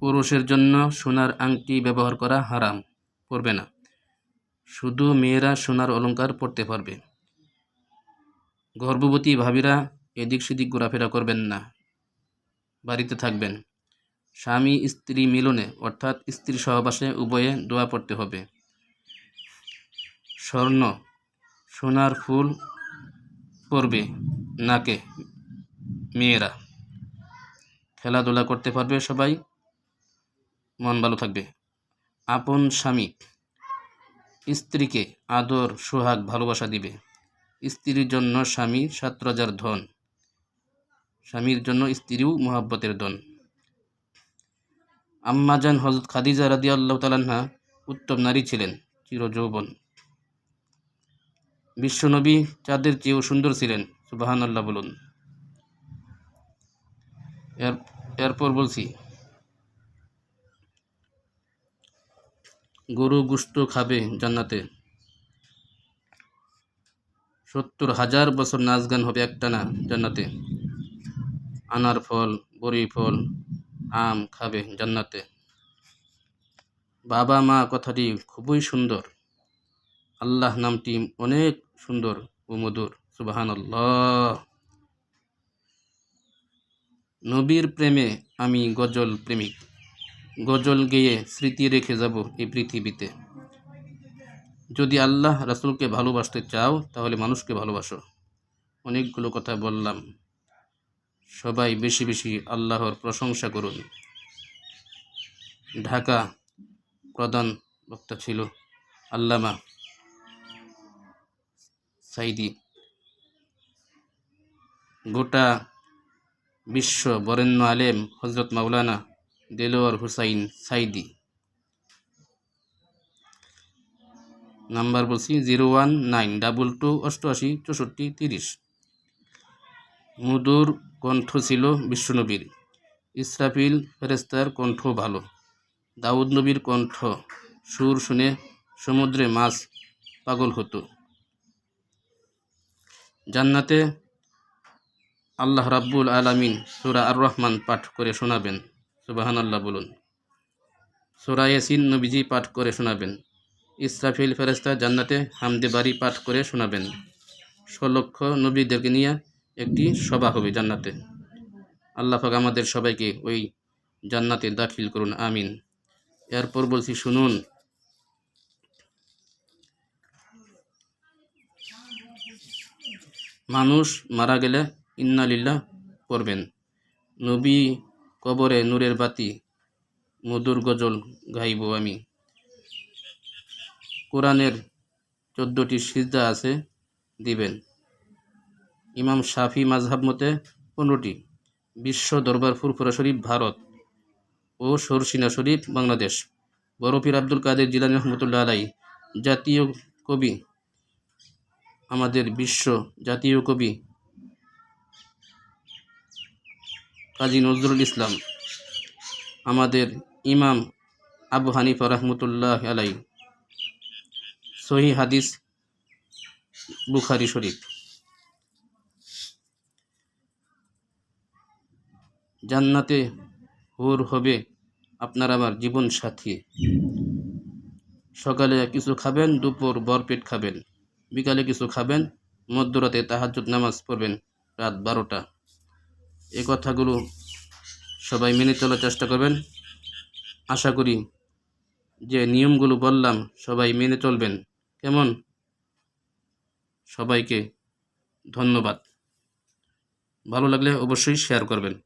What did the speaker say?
পুরুষের জন্য সোনার আংটি ব্যবহার করা হারাম, পরবে না। শুধু মেয়েরা সোনার অলংকার পরতে পারবে। গর্ভবতী ভাবিরা এদিক সেদিক ঘোরাফেরা করবেন না। বাড়িতে থাকবেন। স্বামী স্ত্রী মিলনে, অর্থাৎ স্ত্রী সহবাসে উভয়ে দোয়া পড়তে হবে। স্বর্ণ, সোনার ফুল পরবে নাকে মেয়েরা। খেলাধুলা করতে পারবে সবাই। মন ভালো থাকবে। আপন স্বামী স্ত্রীকে আদর, সোহাগ, ভালোবাসা দিবে। স্ত্রীর জন্য স্বামী সাত রাজার ধন। স্বামীর জন্য স্ত্রীও মোহাব্বতের ধন। আম্মাজান হজরত খাদিজা রাদি আল্লাহ তালান্না উত্তম নারী ছিলেন, চিরযৌবন। বিশ্বনবী চাঁদের চেয়েও সুন্দর ছিলেন সুবাহান আল্লাহ বলুন। এর, এরপর বলছি গরু গুস্ত খাবে জান্নাতে। সত্তর হাজার বছর নাচ গান হবে একটানা জান্নাতে। আনার ফল, বড়ি ফল, আম খাবে জান্নাতে। বাবা মা কথাটি খুবই সুন্দর। আল্লাহ নামটি অনেক সুন্দর ও মধুর সুবাহান নবীর প্রেমে আমি গজল প্রেমিক। গজল গেয়ে স্মৃতি রেখে যাব এই পৃথিবীতে। যদি আল্লাহ রাসুলকে ভালোবাসতে চাও, তাহলে মানুষকে ভালোবাসো। অনেকগুলো কথা বললাম। সবাই বেশি বেশি আল্লাহর প্রশংসা করুন। ঢাকা প্রধান বক্তা ছিল আল্লামা সাইদি গোটা বিশ্ব বরেণ্য আলেম হজরত মাওলানা দেলোয়ার হুসাইন সাইদি। নাম্বার বলছি zero one nine double two অষ্টআশি চৌষট্টি তিরিশ। মধুর কণ্ঠ ছিল বিশ্বনবীর ইসরাফিল ফেরেস্তার কণ্ঠ ভালো। দাউদ নবীর কণ্ঠ সুর শুনে সমুদ্রে মাছ পাগল হতো। জান্নাতে আল্লাহ রাব্বুল আলামিন সুরা আর রহমান পাঠ করে শোনাবেন। সুবাহান আল্লাহ বলুন। সুরা ইয়াসিন নবীজি পাঠ করে শোনাবেন। ইসরাফিল ফেরেস্তা জান্নাতে হামদে বাড়ি পাঠ করে শোনাবেন। স্বলক্ষ নবীদেরকে নিয়ে একটি সভা হবে জান্নাতে। আল্লাহ পাক আমাদের সবাইকে ওই জান্নাতে দাখিল করুন, আমিন। এরপর বলছি, শুনুন। মানুষ মারা গেলে ইন্নালিল্লাহ পড়বেন। নবী কবরে নূরের বাতি, মধুর গজল গাইব আমি। কোরআনের চোদ্দোটি সিজদা আছে, দিবেন। ইমাম শাফি মাঝহাব মতে পনেরোটি। বিশ্ব দরবার ফুরফুরা শরীফ, ভারত ও সরসিনা শরীফ, বাংলাদেশ। বরফির আব্দুল কাদের জিলানি রহমতুল্লাহ আলাই জাতীয় কবি, আমাদের বিশ্ব জাতীয় কবি কাজী নজরুল ইসলাম, আমাদের ইমাম আবু হানিফা রহমতুল্লাহ আলাই সহি হাদিস, বুখারি শরীফ। জান্নাতে হুর হবে আপনার আমার জীবন সাথী। সকালে কিছু খাবেন, দুপুর বরপেট খাবেন। বিকালে কিছু খাবেন, মধ্যরাতে তাহাজুদ নামাজ পড়বেন রাত বারোটা। এ কথাগুলো সবাই মেনে চলার চেষ্টা করবেন। আশা করি যে নিয়মগুলো বললাম, সবাই মেনে চলবেন। কেমন? সবাইকে ধন্যবাদ। ভালো লাগলে অবশ্যই শেয়ার করবেন।